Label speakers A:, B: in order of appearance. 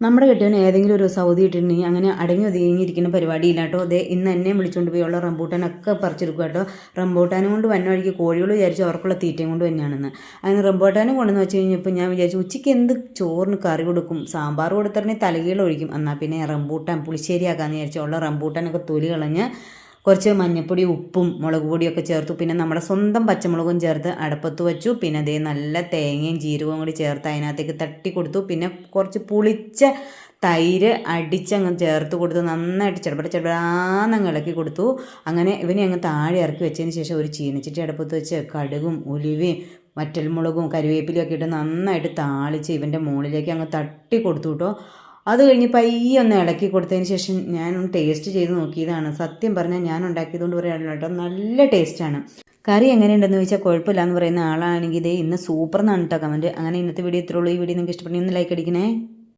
A: നമ്മുടെ കെട്ടിയവന് ഏതെങ്കിലും ഒരു സൗദി ഇട്ടിട്ടുണ്ടെങ്കിൽ അങ്ങനെ അടങ്ങി ഒതുങ്ങിയിരിക്കുന്ന പരിപാടിയില്ല കേട്ടോ. അതേ ഇന്ന് എന്നെ വിളിച്ചുകൊണ്ട് പോയുള്ള റംബൂട്ടാനൊക്കെ പറിച്ചെടുക്കുക കേട്ടോ. റംബൂട്ടാനും കൊണ്ട് വന്ന വഴിക്ക് കോഴികൾ വിചാരിച്ചു അവർക്കുള്ള തീറ്റയും കൊണ്ട് തന്നെയാണെന്ന് അങ്ങനെ റംബൂട്ടാനും കൊണ്ടെന്ന് വെച്ച് കഴിഞ്ഞപ്പോൾ ഞാൻ വിചാരിച്ചു ഉച്ചയ്ക്ക് എന്ത് ചോറിന് കറി കൊടുക്കും? സാമ്പാർ കൊടുത്തിട്ടുണ്ടെങ്കിൽ തലകീഴൊഴിക്കും എന്നാൽ പിന്നെ റംബൂട്ടാൻ പുളിശ്ശേരിയാക്കാമെന്ന് വിചാരിച്ചു ഉള്ള റംബൂട്ടാനൊക്കെ തൊലി കളഞ്ഞ് കുറച്ച് മഞ്ഞപ്പൊടി ഉപ്പും മുളക് പൊടിയൊക്കെ ചേർത്തു. പിന്നെ നമ്മുടെ സ്വന്തം പച്ചമുളകും ചേർത്ത് അടപ്പത്ത് വെച്ചു. പിന്നെ അതേ നല്ല തേങ്ങയും ജീരകവും കൂടി ചേർത്ത് അതിനകത്തേക്ക് തട്ടി കൊടുത്തു. പിന്നെ കുറച്ച് പുളിച്ച തൈര് അടിച്ചങ്ങ് ചേർത്ത് കൊടുത്ത്. നന്നായിട്ട് ചെടപട ചെടപടാന്നങ്ങ് ഇളക്കി കൊടുത്തു. അങ്ങനെ ഇവനെ അങ്ങ് താഴെ ഇറക്കി വെച്ചതിന് ശേഷം ഒരു ചീനച്ചിട്ടി അടുപ്പത്ത് വെച്ച് കടുകും ഉലുവയും വറ്റൽമുളകും കരിവേപ്പിലയും ഒക്കെ ഇട്ട് നന്നായിട്ട് താളിച്ച് ഇവന്റെ മുകളിലേക്ക് അങ്ങ് തട്ടി കൊടുത്തു കേട്ടോ. അത് കഴിഞ്ഞ് പയ്യെ ഒന്ന് ഇളക്കി കൊടുത്തതിന് ശേഷം ഞാൻ ഒന്ന് ടേസ്റ്റ് ചെയ്ത് നോക്കിയതാണ്. സത്യം പറഞ്ഞാൽ ഞാൻ ഉണ്ടാക്കിയതുകൊണ്ട് പറയാനുള്ള കേട്ടോ. നല്ല ടേസ്റ്റാണ് കറി എങ്ങനെയുണ്ടെന്ന് ചോദിച്ചാൽ കുഴപ്പമില്ല എന്ന് പറയുന്ന ആളാണെങ്കിൽ ഇതേ ഇന്ന് സൂപ്പർ എന്നാണ് കേട്ടോ കമന്റ് അങ്ങനെ ഇന്നത്തെ വീഡിയോ ഇത്രയുള്ളൂ ഈ വീഡിയോ നിങ്ങൾക്ക് ഇഷ്ടപ്പെട്ടെങ്കിൽ ഒന്ന് ലൈക്ക് അടിക്കണേ.